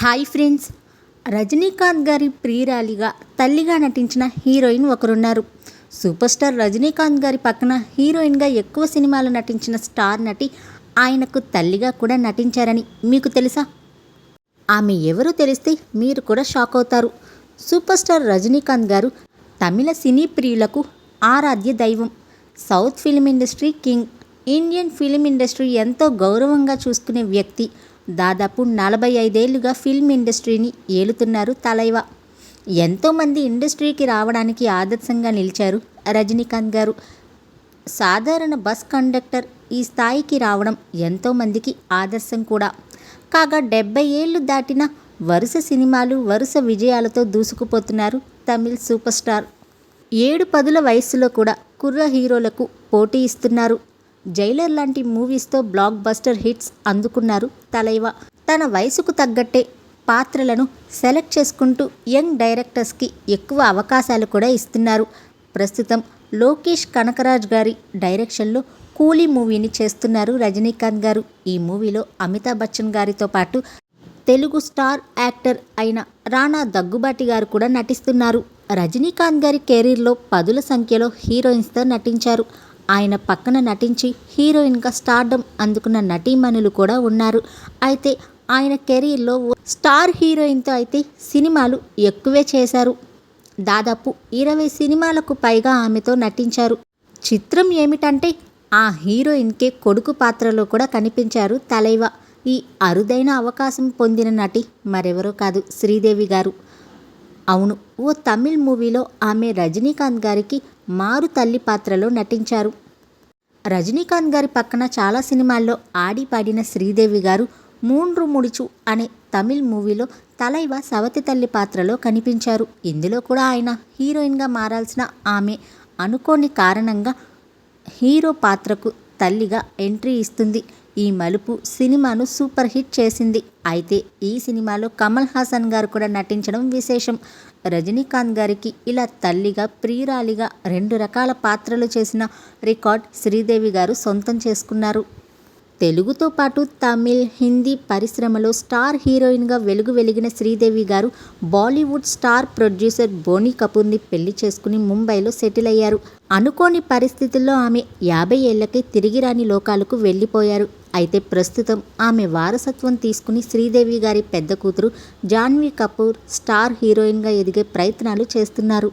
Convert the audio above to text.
Hi friends. Rajinikanth గారి ప్రియురాలిగా తల్లిగా నటించిన హీరోయిన్ ఒకరున్నారు. సూపర్ స్టార్ రజనీకాంత్ గారి పక్కన హీరోయిన్గా ఎక్కువ సినిమాలు నటించిన స్టార్ నటి ఆయనకు తల్లిగా కూడా నటించారని మీకు తెలుసా? ఆమె ఎవరో తెలిస్తే మీరు కూడా షాక్ అవుతారు. సూపర్ స్టార్ రజనీకాంత్ గారు తమిళ సినీ ప్రియులకు ఆరాధ్య దైవం. South film industry king Indian film industry ఎంతో గౌరవంగా చూసుకునే వ్యక్తి దాదాపు నలభై ఐదేళ్ళుగా ఫిల్మ్ ఇండస్ట్రీని ఏలుతున్నారు తలైవ. ఎంతోమంది ఇండస్ట్రీకి రావడానికి ఆదర్శంగా నిలిచారు రజనీకాంత్ గారు. సాధారణ బస్ కండక్టర్ ఈ స్థాయికి రావడం ఎంతోమందికి ఆదర్శం కూడా. కాగా డెబ్బై ఏళ్ళు దాటిన వరుస సినిమాలు వరుస విజయాలతో దూసుకుపోతున్నారు తమిళ్ సూపర్ స్టార్. ఏడు పదుల వయస్సులో కూడా కుర్ర హీరోలకు పోటీ ఇస్తున్నారు జైలర్ లాంటి మూవీస్తో బ్లాక్ బస్టర్ హిట్స్ అందుకున్నారు తలైవ. తన వయసుకు తగ్గట్టే పాత్రలను సెలెక్ట్ చేసుకుంటూ యంగ్ డైరెక్టర్స్కి ఎక్కువ అవకాశాలు కూడా ఇస్తున్నారు. ప్రస్తుతం లోకేష్ కనకరాజ్ గారి డైరెక్షన్లో కూలీ మూవీని చేస్తున్నారు రజనీకాంత్ గారు. ఈ మూవీలో అమితాబ్ బచ్చన్ గారితో పాటు తెలుగు స్టార్ యాక్టర్ అయిన రాణా దగ్గుబాటి గారు కూడా నటిస్తున్నారు. రజనీకాంత్ గారి కెరీర్లో పదుల సంఖ్యలో హీరోయిన్స్తో నటించారు. ఆయన పక్కన నటించి హీరోయిన్గా స్టార్డమ్ అందుకున్న నటీమణులు కూడా ఉన్నారు. అయితే ఆయన కెరీర్లో స్టార్ హీరోయిన్తో అయితే సినిమాలు ఎక్కువే చేశారు. దాదాపు ఇరవై సినిమాలకు పైగా ఆమెతో నటించారు. చిత్రం ఏమిటంటే ఆ హీరోయిన్కే కొడుకు పాత్రలో కూడా కనిపించారు తలైవ. ఈ అరుదైన అవకాశం పొందిన నటి మరెవరో కాదు శ్రీదేవి గారు. అవును. ఓ తమిళ్ మూవీలో ఆమె రజనీకాంత్ గారికి మారు తల్లి పాత్రలో నటించారు. రజనీకాంత్ గారి పక్కన చాలా సినిమాల్లో ఆడి పాడిన శ్రీదేవి గారు మూండ్రు ముడిచు అనే తమిళ్ మూవీలో తలైవ సవతి తల్లి పాత్రలో కనిపించారు. ఇందులో కూడా ఆయన హీరోయిన్గా మారాల్సిన ఆమె అనుకోని కారణంగా హీరో పాత్రకు తల్లిగా ఎంట్రీ ఇస్తుంది. ఈ మలుపు సినిమాను సూపర్ హిట్ చేసింది. అయితే ఈ సినిమాలో కమల్ హాసన్ గారు కూడా నటించడం విశేషం. రజనీకాంత్ గారికి ఇలా తల్లిగా ప్రియురాలిగా రెండు రకాల పాత్రలు చేసిన రికార్డ్ శ్రీదేవి గారు సొంతం చేసుకున్నారు. తెలుగుతో పాటు తమిళ్ హిందీ పరిశ్రమలో స్టార్ హీరోయిన్గా వెలుగు వెలిగిన శ్రీదేవి గారు బాలీవుడ్ స్టార్ ప్రొడ్యూసర్ బోనీ కపూర్ని పెళ్ళి చేసుకుని ముంబైలో సెటిల్ అయ్యారు. అనుకోని పరిస్థితుల్లో ఆమె యాభై ఏళ్ళకే తిరిగి రాని లోకాలకు వెళ్ళిపోయారు. అయితే ప్రస్తుతం ఆమె వారసత్వం తీసుకుని శ్రీదేవి గారి పెద్ద కూతురు జాన్వీ కపూర్ స్టార్ హీరోయిన్గా ఎదిగే ప్రయత్నాలు చేస్తున్నారు.